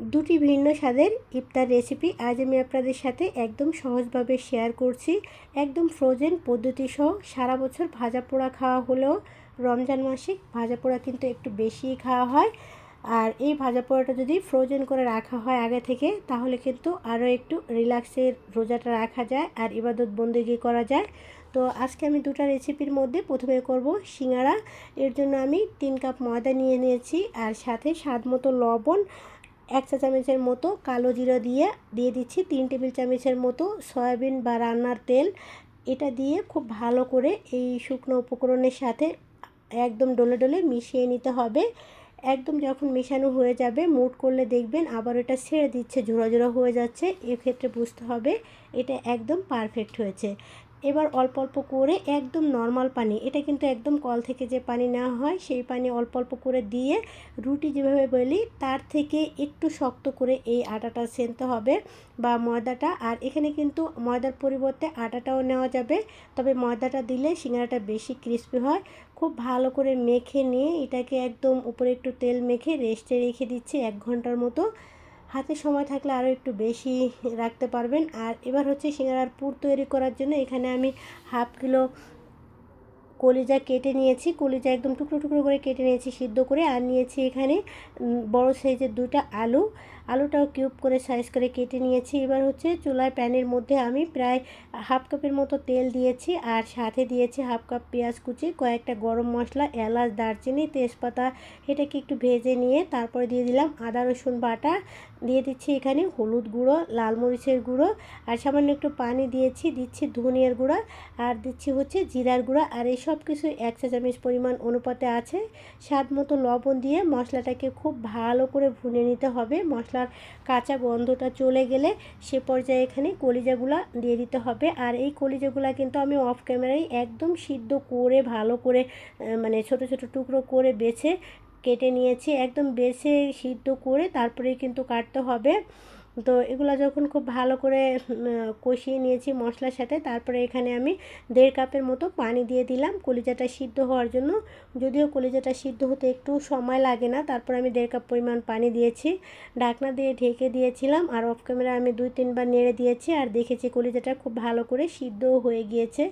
দুটি ভিন্ন স্বাদের ইফতার রেসিপি আজ আমি আপনাদের সাথে একদম সহজভাবে শেয়ার করছি। একদম ফ্রোজেন পদ্ধতি সহ সারা বছর ভাজা পোড়া খাওয়া হলেও রমজান মাসে ভাজা পোড়া কিন্তু একটু বেশিই খাওয়া হয়। আর এই ভাজা পোড়াটা যদি ফ্রোজেন করে রাখা হয় আগে থেকে, তাহলে কিন্তু আরও একটু রিল্যাক্সের রোজাটা রাখা যায় আর ইবাদত বন্দেগি করা যায়। তো আজকে আমি দুটো রেসিপির মধ্যে প্রথমে করব সিঙ্গারা। এর জন্য আমি তিন কাপ ময়দা নিয়ে নিয়েছি আর সাথে স্বাদ মতো লবণ এক চা চামচের মতো কালো জিরা দিয়ে দিয়ে দিচ্ছি তিন টেবিল চামচের মতো সয়াবিন বা রান্নার তেল। এটা দিয়ে খুব ভালো করে এই শুকনো উপকরণের সাথে একদম ডলে ডলে মিশিয়ে নিতে হবে। একদম যখন মেশানো হয়ে যাবে, মুট করলে দেখবেন আবার এটা ছেড়ে দিচ্ছে, ঝোড়া ঝোড়া হয়ে যাচ্ছে। এক্ষেত্রে বুঝতে হবে এটা একদম পারফেক্ট হয়েছে। এবার অল্প অল্প করে একদম নর্মাল পানি, এটা কিন্তু একদম কল থেকে যে পানি নেওয়া হয়, সেই পানি অল্প অল্প করে দিয়ে রুটি যেভাবে বলি, তার থেকে একটু শক্ত করে এই আটাটা সেনতে হবে বা ময়দাটা। আর এখানে কিন্তু ময়দার পরিবর্তে আটাটাও নেওয়া যাবে, তবে ময়দাটা দিলে সিঙ্গারাটা বেশি ক্রিস্পি হয়। খুব ভালো করে মেখে নিয়ে এটাকে একদম উপরে একটু তেল মেখে রেস্টে রেখে দিচ্ছি এক ঘণ্টার মতো। হাতে সময় থাকলে আরও একটু বেশি রাখতে পারবেন। আর এবার হচ্ছে সিঙ্গারার পুর তৈরি করার জন্য এখানে আমি হাফ কিলো কলিজা কেটে নিয়েছি। কলিজা একদম টুকরো টুকরো করে কেটে নিয়েছি সিদ্ধ করে। আর নিয়েছি এখানে বড় সাইজের দুটা আলু। আলুটাও কিউব করে সাইজ করে কেটে নিয়েছি। এবার হচ্ছে চুলায় প্যানের মধ্যে আমি প্রায় হাফ কাপের মতো তেল দিয়েছি আর সাথে দিয়েছি হাফ কাপ পেঁয়াজ কুচি, কয়েকটা গরম মশলা, এলাচ, দারচিনি, তেজপাতা, এটাকে একটু ভেজে নিয়ে তারপরে দিয়ে দিলাম আদা, রসুন বাটা। দিয়ে দিচ্ছি এখানে হলুদ গুঁড়ো, লাল মরিচের গুঁড়ো আর সামান্য একটু পানি দিয়েছি, দিচ্ছি ধনিয়ার গুঁড়া আর দিচ্ছি হচ্ছে জিরার গুঁড়া আর এই সব কিছু এক চামচ পরিমাণ অনুপাতে আছে। স্বাদ মতো লবণ দিয়ে মশলাটাকে খুব ভালো করে ভুনে নিতে হবে। মশলার কাঁচা গন্ধটা চলে গেলে সে পর্যায়ে এখানে কলিজাগুলা দিয়ে দিতে হবে। আর এই কলিজাগুলা কিন্তু আমি অফ ক্যামেরায় একদম সিদ্ধ করে, ভালো করে মানে ছোট ছোট টুকরো করে বেছে, কেটে নিয়েছি। একদম বেছে সিদ্ধ করে তারপরেই কিন্তু কাটতে হবে। তো এগুলো যখন খুব ভালো করে কষিয়ে নিয়েছি মশলার সাথে, তারপরে এখানে আমি দেড় কাপের মতো পানি দিয়ে দিলাম। কলিজাটা সিদ্ধ হওয়ার জন্য, যদিও কলিজাটা সিদ্ধ হতে একটু সময় লাগে না, তারপর আমি দেড় কাপ পরিমাণ পানি দিয়েছি। ঢাকনা দিয়ে ঢেকে দিয়েছিলাম, আর অফ ক্যামেরা আমি দুই তিনবার নেড়ে দিয়েছি, আর দেখেছি কলিজাটা খুব ভালো করে সিদ্ধও হয়ে গিয়েছে।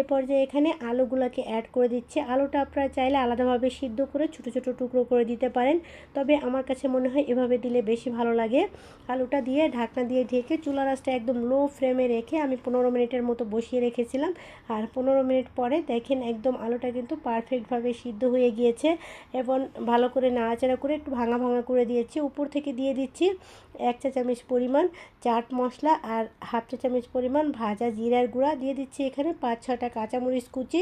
এ পর্যায়ে এখানে আলুগুলোকে অ্যাড করে দিচ্ছে। আলুটা আপনারা চাইলে আলাদাভাবে সিদ্ধ করে ছোটো ছোটো টুকরো করে দিতে পারেন, তবে আমার কাছে মনে হয় এভাবে দিলে বেশি ভালো লাগে। আলুটা ঢাকনা দিয়ে ঢেকে চুলা রাসটা একদম লো ফ্লেমে রেখে আমি পনেরো মিনিটের মতো বসিয়ে রেখেছিলাম। আর পনেরো মিনিট পরে দেখেন একদম আলুটা কিন্তু পারফেক্টভাবে সিদ্ধ হয়ে গিয়েছে এবং ভালো করে নাড়াচাড়া করে একটু ভাঙা ভাঙা করে দিয়েছি। উপর থেকে দিয়ে দিচ্ছি এক চা চামচ পরিমাণ চাট মশলা আর হাফ চা চামচ পরিমাণ ভাজা জিরার গুঁড়া। দিয়ে দিচ্ছি এখানে পাঁচ ছটা কাঁচামরিচ কুচি।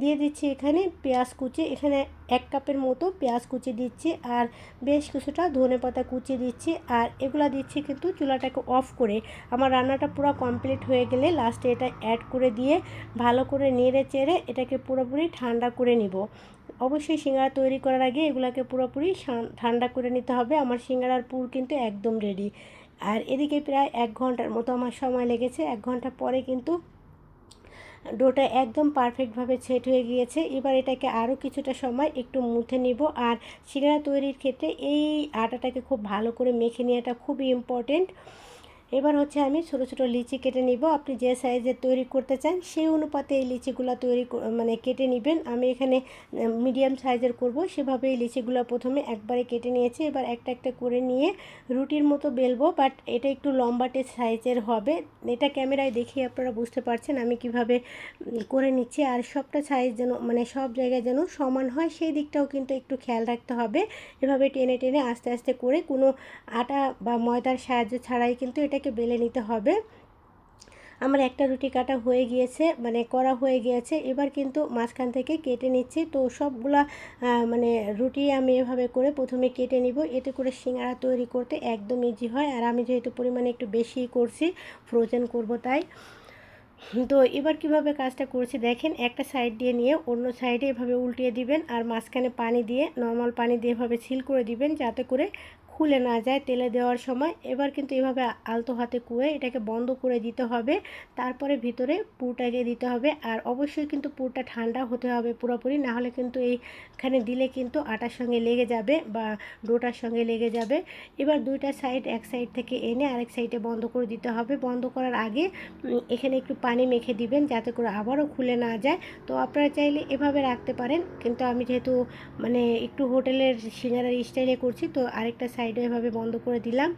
দিয়ে দিচ্ছি এখানে পেঁয়াজ কুচি। এখানে এক কাপের মতো পেঁয়াজ কুচি দিচ্ছি আর বেশ কিছুটা ধনে পাতা কুচি দিচ্ছি। আর এগুলো দিচ্ছি কিন্তু চুলাটাকে অফ করে আমার রান্নাটা পুরো কমপ্লিট হয়ে গেলে লাস্টে এটা অ্যাড করে দিয়ে ভালো করে নেড়ে চেড়ে এটাকে পুরোপুরি ঠান্ডা করে নিব। অবশ্যই সিঙ্গারা তৈরি করার আগে এগুলাকে পুরোপুরি ঠান্ডা করে নিতে হবে। আমার সিঙ্গারার পুর কিন্তু একদম রেডি আর এদিকে প্রায় এক ঘণ্টার মতো আমার সময় লেগেছে। এক ঘণ্টা পরে কিন্তু ডোটা একদম পারফেক্টভাবে সেট হয়ে গিয়েছে। এবার এটাকে আরও কিছুটা সময় একটু মুথে নিব। আর সিঙ্গারা তৈরির ক্ষেত্রে এই আটাটাকে খুব ভালো করে মেখে নেওয়াটা খুবই ইম্পর্টেন্ট এবার হচ্ছে আমি ছোটো ছোটো লিচি কেটে নিব। আপনি যে সাইজের তৈরি করতে চান, সেই অনুপাতে এই লিচিগুলো তৈরি মানে কেটে নেবেন। আমি এখানে মিডিয়াম সাইজের করব। সেভাবে এই লিচিগুলো প্রথমে একবারে কেটে নিয়েছি। এবার একটা একটা করে নিয়ে রুটির মতো বেলবো বাট এটা একটু লম্বাটে সাইজের হবে। এটা ক্যামেরায় দেখে আপনারা বুঝতে পারছেন আমি কীভাবে করে নিচ্ছি। আর সবটা সাইজ যেন মানে সব জায়গায় যেন সমান হয়, সেই দিকটাও কিন্তু একটু খেয়াল রাখতে হবে। এভাবে টেনে টেনে আস্তে আস্তে করে কোনো আটা বা ময়দার সাহায্য ছাড়াই কিন্তু এটা এটাকে বেলে নিতে হবে। আমার একটা রুটি কাটা হয়ে গিয়েছে মানে করা হয়ে গিয়েছে। এবার কিন্তু মাঝখান থেকে কেটে নিচ্ছি। তো সবগুলা মানে রুটি আমি এভাবে করে প্রথমে কেটে নিব। এতে করে সিঙ্গারা তৈরি করতে একদম ইজি হয়। আর আমি যেহেতু পরিমাণে একটু বেশি করছি ফ্রোজেন করব তাই। তো এবার কীভাবে কাজটা করছি দেখেন, একটা সাইড দিয়ে নিয়ে অন্য সাইডে এভাবে উল্টিয়ে দিবেন। আর মাঝখানে পানি দিয়ে নর্মাল পানি দিয়ে এভাবে ছিল করে দিবেন। যাতে করে খুলে না যায় তেলে দেওয়ার সময়। এবার কিন্তু এভাবে আলতো হাতে কুয়ে এটাকে বন্ধ করে দিতে হবে। তারপরে ভিতরে পুরটাকে দিতে হবে। আর অবশ্যই কিন্তু পুরটা ঠান্ডা হতে হবে পুরোপুরি না হলে কিন্তু এইখানে দিলে কিন্তু আটার সঙ্গে লেগে যাবে বা ডোটার সঙ্গে লেগে যাবে। এবার দুইটা সাইড এক সাইড থেকে এনে আরেক সাইডে বন্ধ করে দিতে হবে। বন্ধ করার আগে এখানে একটু পানি মেখে দিবেন যাতে করে আবারও খুলে না যায়। তো আপনারা চাইলে এভাবে রাখতে পারেন। কিন্তু আমি যেহেতু মানে একটু হোটেলের সিঙ্গারার স্টাইলে করছি, তো আরেকটা সাইডে এভাবে বন্ধ করে দিলাম।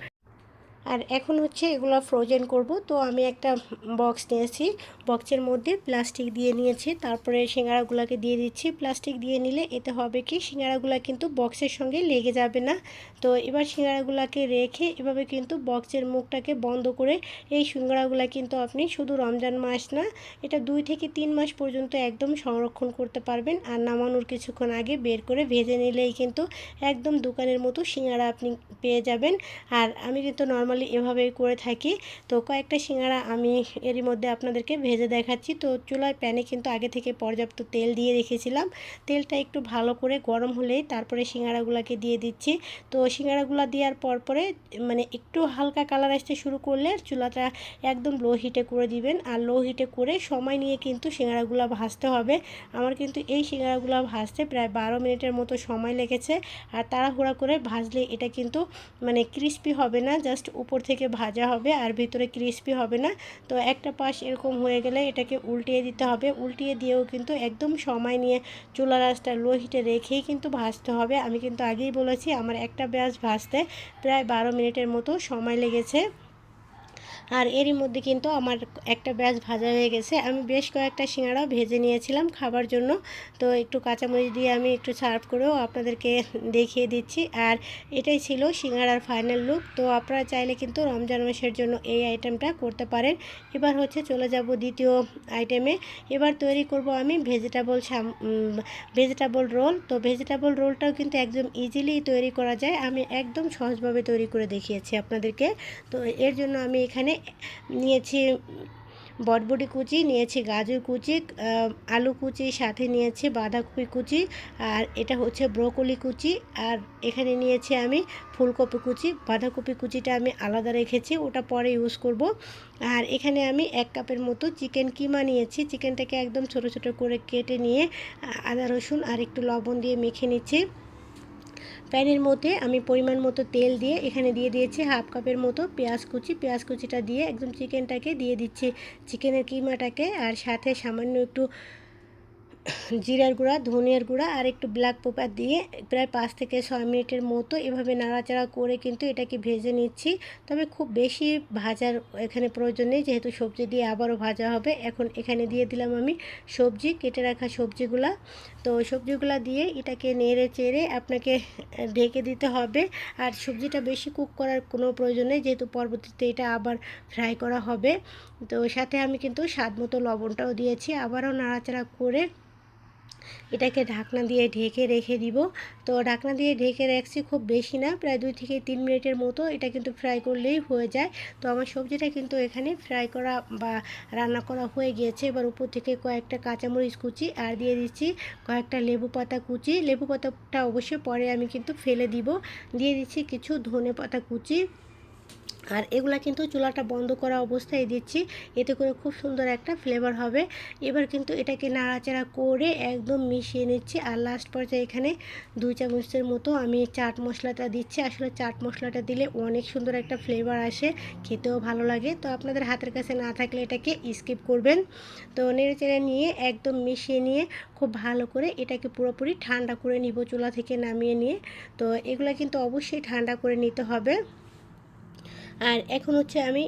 আর এখন হচ্ছে এগুলো ফ্রোজেন করব। তো আমি একটা বক্স নিয়েছি। বক্সের মধ্যে প্লাস্টিক দিয়ে নিয়েছি। তারপরে সিঙ্গারাগুলোকে দিয়ে দিচ্ছি। প্লাস্টিক দিয়ে নিলে এতে হবে কি, সিঙ্গারাগুলো কিন্তু বক্সের সঙ্গে লেগে যাবে না। তো এবার সিঙ্গারাগুলোকে রেখে এভাবে কিন্তু বক্সের মুখটাকে বন্ধ করে এই সিঙ্গারাগুলো কিন্তু আপনি শুধু রমজান মাস না, এটা দুই থেকে তিন মাস পর্যন্ত একদম সংরক্ষণ করতে পারবেন। আর নামানোর কিছুক্ষণ আগে বের করে ভেজে নিলেই কিন্তু একদম দোকানের মতো সিঙ্গারা আপনি পেয়ে যাবেন। আর আমি কিন্তু নর্মাল নর্মালি এভাবেই করে থাকি। তো কয়েকটা সিঙ্গারা আমি এরই মধ্যে আপনাদেরকে ভেজে দেখাচ্ছি। তো চুলায় প্যানে কিন্তু আগে থেকে পর্যাপ্ত তেল দিয়ে রেখেছিলাম। তেলটা একটু ভালো করে গরম হলেই তারপরে সিঙ্গারাগুলোকে দিয়ে দিচ্ছি। তো সিঙ্গারাগুলো দেওয়ার পর পরে মানে একটু হালকা কালার আসতে শুরু করলে চুলাটা একদম লো হিটে করে দিবেন। আর লো হিটে করে সময় নিয়ে কিন্তু সিঙ্গারাগুলো ভাজতে হবে। আমার কিন্তু এই সিঙ্গারাগুলো ভাজতে প্রায় বারো মিনিটের মতো সময় লেগেছে। আর তাড়াহুড়া করে ভাজলে এটা কিন্তু মানে ক্রিস্পি হবে না জাস্ট উপর থেকে ভাজা হবে আর ভিতরে ক্রিস্পি হবে না। তো একটা পাশ এরকম হয়ে গেলে এটাকে উল্টিয়ে দিতে হবে। উল্টিয়ে দিয়েও কিন্তু একদম সময় নিয়ে চুলা রাসটা লো হিটে রেখেই কিন্তু ভাজতে হবে। আমি কিন্তু আগেই বলেছি, আমার একটা ব্যাস ভাজতে প্রায় বারো মিনিটের মতো সময় লেগেছে। আর এরই মধ্যে কিন্তু আমার একটা ব্যাচ ভাজা হয়ে গেছে। আমি বেশ কয়েকটা সিঙ্গাড়া ভেজে নিয়েছিলাম খাবার জন্য। তো একটু কাঁচামরিচ দিয়ে আমি একটু সার্ভ করেও আপনাদেরকে দেখিয়ে দিচ্ছি। আর এটাই ছিল সিঙ্গাড়ার ফাইনাল লুক। তো আপনারা চাইলে কিন্তু রমজান মাসের জন্য এই আইটেমটা করতে পারেন। এবার হচ্ছে চলে যাব দ্বিতীয় আইটেমে। এবার তৈরি করব আমি ভেজিটেবল ভেজিটেবল রোল। তো ভেজিটেবল রোলটাও কিন্তু একদম ইজিলি তৈরি করা যায়। আমি একদম সহজভাবে তৈরি করে দেখিয়েছি আপনাদেরকে। তো এর জন্য আমি এখানে নিয়েছি বটবটি কুচি, নিয়েছি গাজর কুচি আলু কুচি, সাথে নিয়েছি বাঁধাকপি কুচি, আর এটা হচ্ছে ব্রোকলি কুচি। আর এখানে নিয়েছি আমি ফুলকপি কুচি। বাঁধাকপি কুচিটা আমি আলাদা রেখেছি, ওটা পরে ইউজ করব। আর এখানে আমি এক কাপের মতো চিকেন কিমা নিয়েছি। চিকেনটাকে একদম ছোট ছোট করে কেটে নিয়ে আদা রসুন আর একটু লবণ দিয়ে মেখে নিচ্ছি। প্যানের মধ্যে আমি পরিমাণ মতো তেল দিয়ে এখানে দিয়ে দিয়েছি হাফ কাপের মতো পেঁয়াজ কুচি। পেঁয়াজ কুচিটা দিয়ে একদম চিকেনটাকে দিয়ে দিচ্ছি। চিকেনের কিমাটাকে আর সাথে সামান্য একটু জিরার গুঁড়া, ধনিয়ার গুঁড়া আর একটু ব্ল্যাক পেপার দিয়ে প্রায় পাঁচ থেকে ছয় মিনিটের মতো এভাবে নাড়াচাড়া করে কিন্তু এটাকে ভেজে নিচ্ছি। তবে খুব বেশি ভাজার এখানে প্রয়োজন নেই, যেহেতু সবজি দিয়ে আবারও ভাজা হবে। এখন এখানে দিয়ে দিলাম আমি সবজি, কেটে রাখা সবজিগুলা। তো সবজিগুলা দিয়ে এটাকে নেড়ে চেড়ে আপনাকে ঢেকে দিতে হবে। আর সবজিটা বেশি কুক করার কোনো প্রয়োজন নেই, যেহেতু পরবর্তীতে এটা আবার ফ্রাই করা হবে। তো সাথে আমি কিন্তু স্বাদ মতো লবণটাও দিয়েছি। আবারও নাড়াচাড়া করে এটাকে ঢাকনা দিয়ে ঢেকে রেখে দিব। তো ঢাকনা দিয়ে ঢেকে রাখছি খুব বেশি না, প্রায় দুই থেকে তিন মিনিটের মতো। এটা কিন্তু ফ্রাই করলেই হয়ে যায়। তো আমার সবজিটা কিন্তু এখানে ফ্রাই করা বা রান্না করা হয়ে গিয়েছে। এবার উপর থেকে কয়েকটা কাঁচামরিচ কুচি আর দিয়ে দিচ্ছি কয়েকটা লেবু পাতা কুচি। লেবু পাতাটা অবশ্যই পরে আমি কিন্তু ফেলে দিব। দিয়ে দিচ্ছি কিছু ধনে পাতা কুচি। আর এগুলা কিন্তু চুলাটা বন্ধ করা অবস্থায় দিচ্ছি। এতে করে খুব সুন্দর একটা ফ্লেভার হবে। এবার কিন্তু এটাকে নাড়াচাড়া করে একদম মিশিয়ে নিচ্ছি। আর লাস্ট পর্যায়ে এখানে দুই চামচের মতো আমি চাট মশলাটা দিচ্ছি। আসলে চাট মশলাটা দিলে অনেক সুন্দর একটা ফ্লেভার আসে। খেতেও ভালো লাগে। তো আপনাদের হাতের কাছে না থাকলে এটাকে স্কিপ করবেন। তো নেড়ে চেড়ে নিয়ে একদম মিশিয়ে নিয়ে খুব ভালো করে এটাকে পুরোপুরি ঠান্ডা করে নিব চুলা থেকে নামিয়ে নিয়ে। তো এগুলো কিন্তু অবশ্যই ঠান্ডা করে নিতে হবে। আর এখন হচ্ছে আমি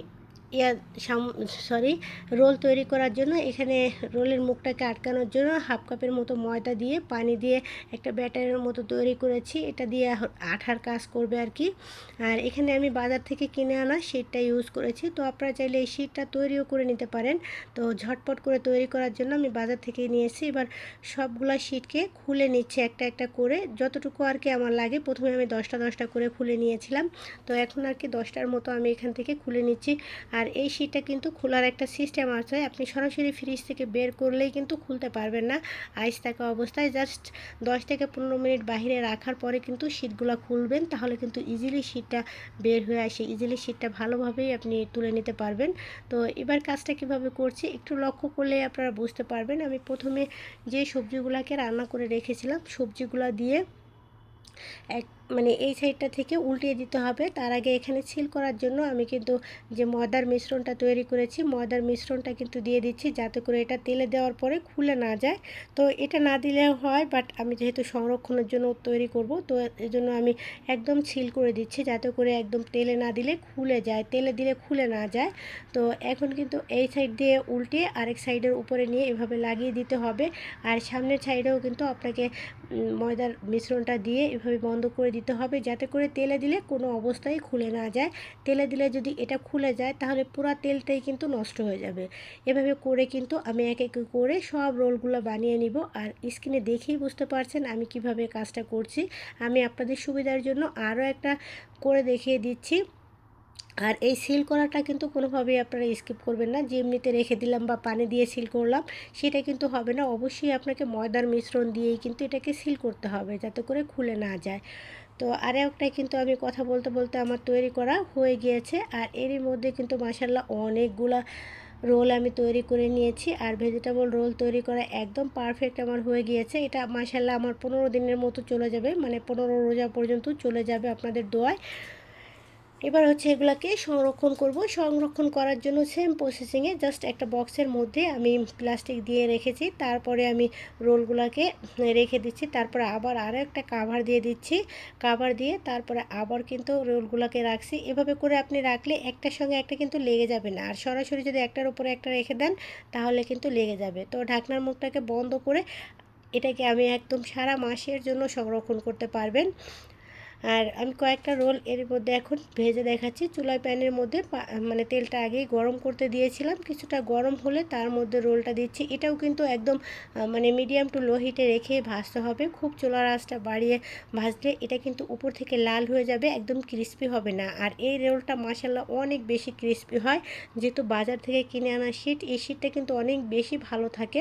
সরি রোল তৈরি করার জন্য এখানে রোলের মুখটাকে আটকানোর জন্য হাফ কাপের মতো ময়দা দিয়ে, পানি দিয়ে একটা ব্যাটারের মতো তৈরি করেছি। এটা দিয়ে আঠার কাজ করবে আর কি। আর এখানে আমি বাজার থেকে কিনে আনা শীটটা ইউজ করেছি। তো আপনারা চাইলে এই শীটটা তৈরিও করে নিতে পারেন। তো ঝটপট করে তৈরি করার জন্য আমি বাজার থেকে নিয়েছি এবার সবগুলা শীটকে খুলে নিচ্ছে একটা একটা করে। যতটুকু আর কি আমার লাগে, প্রথমে আমি দশটা দশটা করে খুলে নিয়েছিলাম। তো এখন আর কি দশটার মতো আমি এখান থেকে খুলে নিচ্ছি। আর আর এই শীটটা কিন্তু খোলার একটা সিস্টেম আছে। আপনি সরাসরি ফ্রিজ থেকে বের করলেই কিন্তু খুলতে পারবেন না। আইস থাকা অবস্থায় জাস্ট দশ থেকে পনেরো মিনিট বাইরে রাখার পরে কিন্তু শীটগুলো খুলবেন, তাহলে কিন্তু ইজিলি শীটটা বের হয়ে আসে। ইজিলি শীটটা ভালোভাবেই আপনি তুলে নিতে পারবেন। তো এবার কাজটা কীভাবে করছি, একটু লক্ষ্য করলে আপনারা বুঝতে পারবেন। আমি প্রথমে যে সবজিগুলোকে রান্না করে রেখেছিলাম, সবজিগুলো দিয়ে এক মানে এই সাইডটা থেকে উল্টিয়ে দিতে হবে। তার আগে এখানে ছিল করার জন্য আমি কিন্তু যে ময়দার মিশ্রণটা তৈরি করেছি, ময়দার মিশ্রণটা কিন্তু দিয়ে দিচ্ছি যাতে করে এটা তেলে দেওয়ার পরে খুলে না যায়। তো এটা না দিলেও হয় বাট আমি যেহেতু সংরক্ষণের জন্য তৈরি করব, তো এজন্য আমি একদম ছিল করে দিচ্ছি যাতে করে একদম তেলে না দিলে খুলে যায়, তেলে দিলে খুলে না যায়। তো এখন কিন্তু এই সাইড দিয়ে উল্টিয়ে আরেক সাইডের উপরে নিয়ে এভাবে লাগিয়ে দিতে হবে। আর সামনের সাইডেও কিন্তু আপনাকে ময়দার মিশ্রণটা দিয়ে এভাবে বন্ধ করে দিতে হবে যাতে করে তেলে দিলে কোনো অবস্থায় খুলে না যায়। তেলে দিলে যদি এটা খুলে যায় তাহলে পুরো তেলটাই কিন্তু নষ্ট হয়ে যাবে। এভাবে করে কিন্তু আমি এক এক করে সব রোলগুলো বানিয়ে নিব আর স্ক্রিনে দেখেই বুঝতে পারছেন আমি কীভাবে কাজটা করছি। আমি আপনাদের সুবিধার জন্য আরও একটা করে দেখিয়ে দিচ্ছি। আর এই সিল করাটা কিন্তু কোনোভাবেই আপনারা স্কিপ করবেন না। যে এমনিতে রেখে দিলাম বা পানি দিয়ে সিল করলাম, সেটা কিন্তু হবে না। অবশ্যই আপনাকে ময়দার মিশ্রণ দিয়েই কিন্তু এটাকে সিল করতে হবে যাতে করে খুলে না যায়। তো আর একটা কিন্তু আমি কথা বলতে বলতে আমার তৈরি করা হয়ে গিয়েছে। আর এরই মধ্যে কিন্তু মাসাল্লাহ অনেকগুলা রোল আমি তৈরি করে নিয়েছি। আর ভেজিটেবল রোল তৈরি করা একদম পারফেক্ট আমার হয়ে গিয়েছে। এটা মাসাল্লাহ আমার পনেরো দিনের মতো চলে যাবে। মানে পনেরো রোজা পর্যন্ত চলে যাবে আপনাদের দোয়ায়। এবার হচ্ছে এগুলাকে সংরক্ষণ করব। সংরক্ষণ করার জন্য সেম প্রসেসিংয়ে জাস্ট একটা বক্সের মধ্যে আমি প্লাস্টিক দিয়ে রেখেছি। তারপরে আমি রোলগুলোকে রেখে দিচ্ছি। তারপরে আবার আরও একটা কাভার দিয়ে দিচ্ছি। কাভার দিয়ে তারপরে আবার কিন্তু রোলগুলোকে রাখছি। এভাবে করে আপনি রাখলে একটার সঙ্গে একটা কিন্তু লেগে যাবে না। আর সরাসরি যদি একটার উপরে একটা রেখে দেন, তাহলে কিন্তু লেগে যাবে। তো ঢাকনার মুখটাকে বন্ধ করে এটাকে আমি একদম সারা মাসের জন্য সংরক্ষণ করতে পারবেন। আর আমি কয়েকটা রোল এর মধ্যে এখন ভেজে দেখাচ্ছি। চুলায় প্যানের মধ্যে মানে তেলটা আগেই গরম করতে দিয়েছিলাম। কিছুটা গরম হলে তার মধ্যে রোলটা দিচ্ছি। এটাও কিন্তু একদম মানে মিডিয়াম টু লো হিটে রেখে ভাজতে হবে। খুব চুলার আঁচটা বাড়িয়ে ভাজলে এটা কিন্তু উপর থেকে লাল হয়ে যাবে, একদম ক্রিস্পি হবে না। আর এই রোলটা মাসাল্লাহ অনেক বেশি ক্রিস্পি হয়। যেহেতু বাজার থেকে কিনে আনা শীট এই শীটটা কিন্তু অনেক বেশি ভালো থাকে।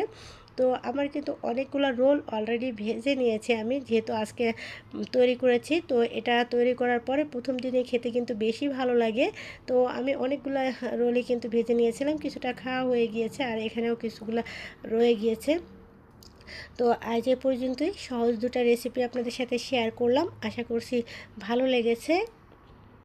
তো আমার কিন্তু অনেকগুলো রোল অলরেডি ভেজে নিয়েছি আমি, যেহেতু আজকে তৈরি করেছি। তো এটা তৈরি করার পরে প্রথম দিনে খেতে কিন্তু বেশি ভালো লাগে। তো আমি অনেকগুলো রোলই কিন্তু ভেজে নিয়েছিলাম, কিছুটা খাওয়া হয়ে গিয়েছে আর এখানেও কিছুগুলো রয়ে গিয়েছে। তো আজ এ পর্যন্তই। সহজ দুটা রেসিপি আপনাদের সাথে শেয়ার করলাম। আশা করছি ভালো লেগেছে।